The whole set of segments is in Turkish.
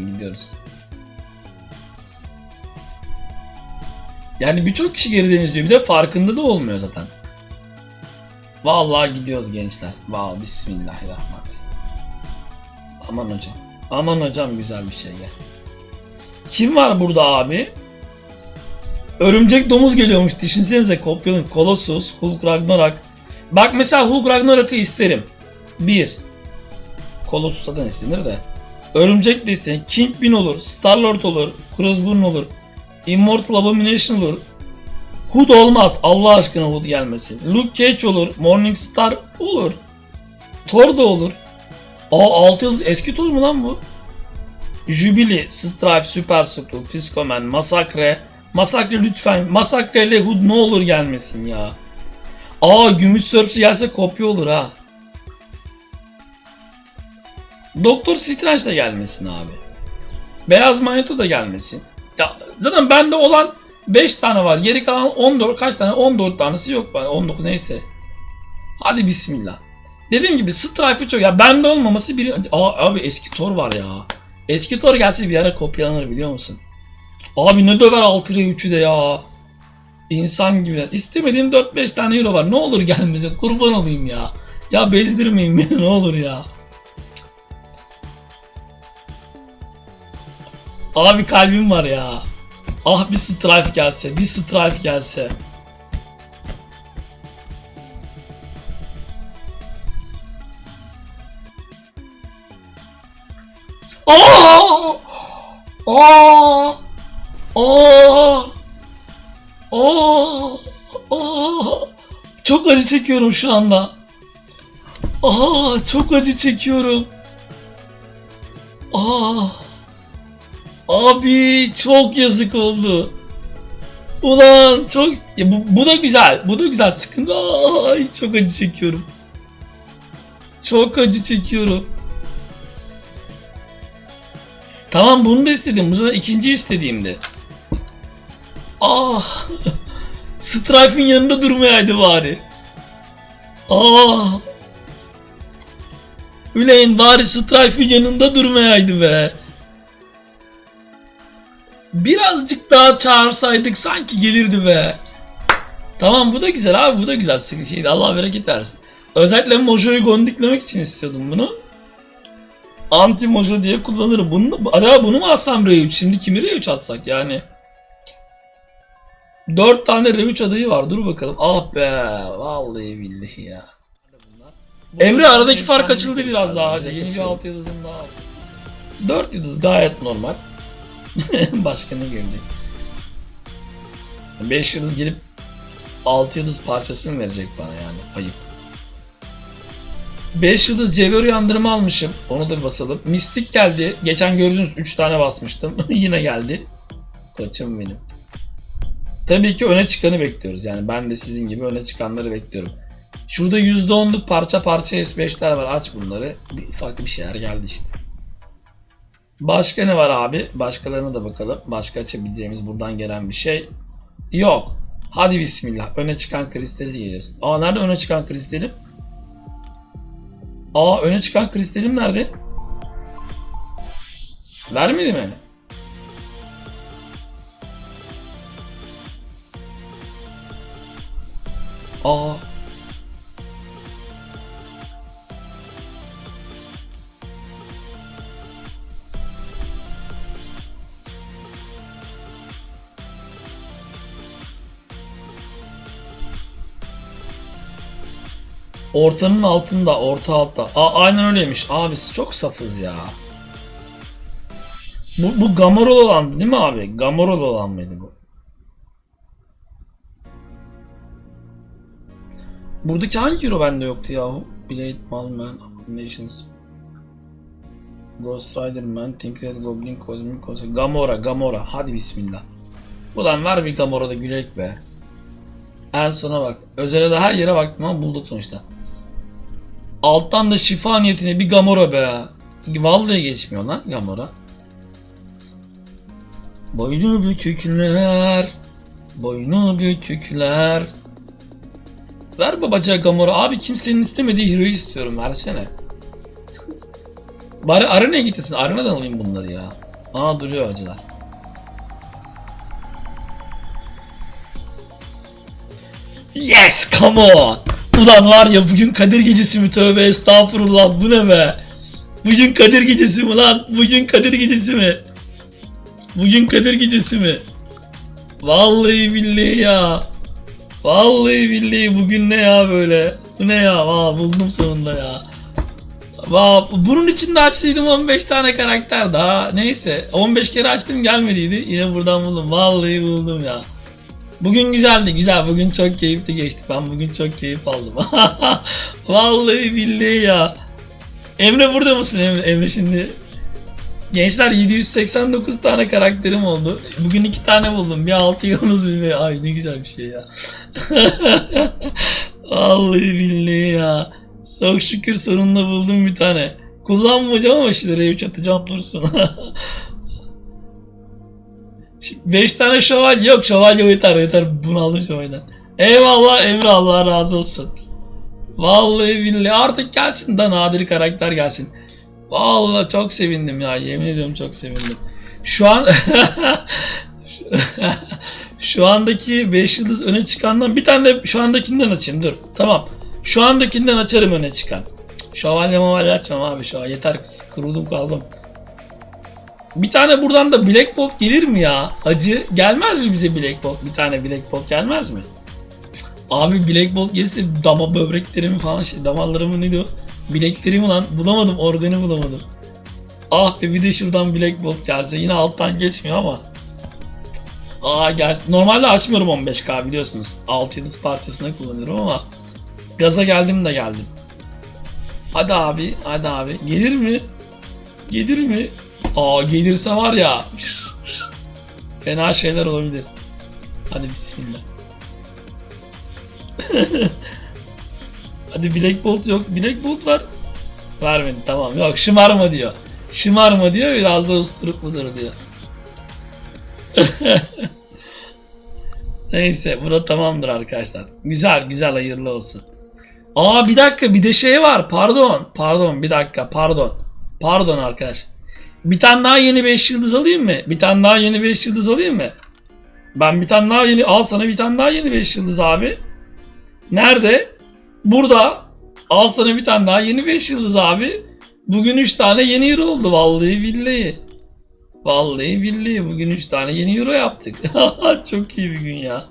gidiyoruz. Yani birçok kişi geriden izliyor. Bir de farkında da olmuyor zaten. Vallahi gidiyoruz gençler. Vallahi bismillahirrahmanirrahim. Aman hocam. Aman hocam güzel bir şey gel. Kim var burada abi? Örümcek domuz geliyormuş. Düşünsenize kopyanın Colossus, Hulk Ragnarok. Bak mesela Hulk Ragnarok'u isterim. 1. Colossus'tan istenir de. Örümcek istenir. Kingpin olur. Star-Lord olur. Crossbone olur. Immortal Abomination olur. Hood olmaz. Allah aşkına Hood gelmesin. Luke Cage olur. Morningstar olur. Thor da olur. Aa 6 yıldız eski Thor mu lan bu? Jubilee, Strife, Super Screw, Piscoman, Massacre. Massacre lütfen. Massacre ile Hood ne olur gelmesin ya. Aa gümüş sörfçü gelse kopya olur ha. Doktor Strange de gelmesin abi. Beyaz Magneto da gelmesin. Ya zaten bende olan 5 tane var. Geri kalan 14 kaç tane? 14 tanesi yok bana. 19 neyse. Hadi bismillah. Dediğim gibi Strife'ı çok ya bende olmaması bir Aa, abi eski Thor var ya. Eski Thor gelse bir ara kopyalanır biliyor musun? Abi ne döver 6 3'ü de ya. İnsan gibi. İstemediğim 4-5 tane euro var. Ne olur gelmedi. Kurban olayım ya. Ya bezdirmeyin beni ne olur ya. Abi kalbim var ya. Ah bir Strife gelse, bir Strife gelse. Aa! Aa! Aa! Aa! Aa! Çok acı çekiyorum şu anda. Aa, çok acı çekiyorum. Aa! Abi çok yazık oldu. Ulan çok ya bu, bu da güzel. Bu da güzel. Sıkıntı. Ay çok acı çekiyorum. Çok acı çekiyorum. Tamam bunu da istedim. Bu zaten ikinci istediğimdi. Ah. Strife'in yanında durmayaydı bari. Ah. Üleyin bari Strife'in yanında durmayaydı be. Birazcık daha çağırsaydık sanki gelirdi be. Tamam bu da güzel abi bu da güzel şeydi Allah bereket versin. Özellikle Mojo'yu gondiklemek için istiyordum bunu. Anti Mojo diye kullanırım. Bunu, acaba bunu mu alsam R3? Şimdi kimi R3 atsak yani? 4 tane R3 adayı var dur bakalım. Ah be vallahi billahi ya. Emre aradaki fark açıldı biraz daha. Yeni bir 6 yıldızım daha var. 4 yıldız gayet normal. Başka ne geldi? 5 yıldız gelip 6 yıldız parçasını verecek bana yani ayıp. 5 yıldız cevher uyandırma almışım. Onu da basalım. Mistik geldi. Geçen gördünüz 3 tane basmıştım. Yine geldi. Koçum benim. Tabii ki öne çıkanı bekliyoruz. Yani ben de sizin gibi öne çıkanları bekliyorum. Şurada %10'luk parça parça S5'ler var. Aç bunları. Bir farklı bir şeyler geldi işte. Başka ne var abi? Başkalarına da bakalım. Başka açabileceğimiz buradan gelen bir şey yok. Hadi bismillah. Öne çıkan kristali geliyoruz. Aa nerede öne çıkan kristalim? Aa öne çıkan kristalim nerede? Vermedi mi? Aa Ortanın altında, orta altta. Aa, aynen öyleymiş. Abi çok safız ya. Bu, bu Gamorol olan değil mi abi? Gamorol olan mıydı bu? Buradaki hangi hero bende yoktu yahu? Blade, Malman, Nations, Ghost Rider Man, Tinkered Goblin, Cosmic Concept, Gamora, Gamora. Hadi bismillah. Ulan ver bir Gamora'da gülek be. En sona bak. Özele de her yere baktım ama bulduk sonuçta. Alttan da şifa niyetine bir Gamora be. Vallahi geçmiyor lan Gamora. Boynu bükükler. Boynu bükükler. Ver babaca Gamora. Abi kimsenin istemediği hero'yu istiyorum. Versene. Bari Arena'ya gitsin. Arena'dan alayım bunları ya. Aa duruyor acılar. Yes come on. Ulan var ya bugün Kadir gecesi mi tövbe estağfurullah bu ne be. Bugün Kadir gecesi mi lan? Bugün Kadir gecesi mi? Bugün Kadir gecesi mi? Vallahi billahi ya. Vallahi billahi bugün ne ya böyle? Bu ne ya? Aa, buldum sonunda ya. Vaa, bunun içinde açtıydım 15 tane karakter daha. Neyse 15 kere açtım gelmediydi. Yine buradan buldum. Vallahi buldum ya. Bugün güzeldi güzel. Bugün çok keyifli geçti. Ben bugün çok keyif aldım. Vallahi billahi ya. Emre burada mısın Emre? Emre şimdi Gençler 789 tane karakterim oldu. Bugün iki tane buldum. Bir 6 yıldız bir ve ay ne güzel bir şey ya. Vallahi billahi ya. Çok şükür sonunda buldum bir tane. Kullanmayacağım ama şimdi R3 atacağım dursun. 5 tane şövalye yok şövalye yeter yeter bunaldım şövalyeden. Eyvallah Emre Allah razı olsun. Vallahi billahi artık gelsin da nadir karakter gelsin. Vallahi çok sevindim ya yemin ediyorum çok sevindim. Şu an şu andaki 5 yıldız öne çıkandan bir tane de şu andakinden açayım dur. Tamam. Şu andakinden açarım öne çıkan. Şövalye mavalye açmam abi şu an yeter kuruldum kaldım. Bir tane buradan da Black Bolt gelir mi ya? Hacı gelmez mi bize Black Bolt? Bir tane Black Bolt gelmez mi? Abi Black Bolt gelirse dama böbreklerimi falan şey damarlarımı ne diyor? Bileklerimi lan bulamadım organı bulamadım. Ah be bir de şuradan Black Bolt gelse yine alttan geçmiyor ama. Aa gel. Normalde açmıyorum 15k biliyorsunuz. 6 yıldız parçasına kullanıyorum ama gaza geldim de geldim. Hadi abi, hadi abi. Gelir mi? Gelir mi? Aa gelirse var ya. Fena şeyler olabilir. Hadi bismillah. Hadi Black Bolt yok. Black Bolt var. Vermedi tamam. Yok şımarma diyor. Şımarma diyor biraz da usturupludur diyor. Neyse bura tamamdır arkadaşlar. Güzel güzel hayırlı olsun. Aa bir dakika bir de şey var. Pardon. Pardon bir dakika pardon. Pardon arkadaş. Bir tane daha yeni 5 yıldız alayım mı? Bir tane daha yeni 5 yıldız alayım mı? Ben bir tane daha yeni al sana bir tane daha yeni 5 yıldız abi. Nerede? Burada. Al sana bir tane daha yeni 5 yıldız abi. Bugün 3 tane yeni euro oldu vallahi billahi. Vallahi billahi bugün 3 tane yeni euro yaptık. çok iyi bir gün ya.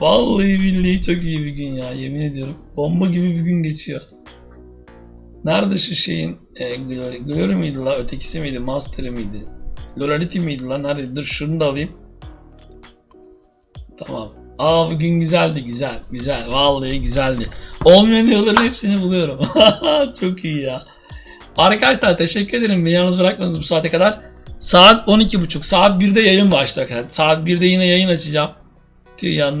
Vallahi billahi çok iyi bir gün ya yemin ediyorum. Bomba gibi bir gün geçiyor. Nerede şu şeyin e, Glory, miydi la ötekisi miydi Master miydi? Lolality miydi lan? Nerede? Dur şunu da alayım. Tamam. Aa bugün güzeldi güzel güzel vallahi güzeldi. Olmayan yolların hepsini buluyorum. Çok iyi ya. Arkadaşlar teşekkür ederim beni yalnız bırakmadınız bu saate kadar. Saat 12.30 saat 1'de yayın başlayacak. Saat 1'de yine yayın açacağım. Tüy yan.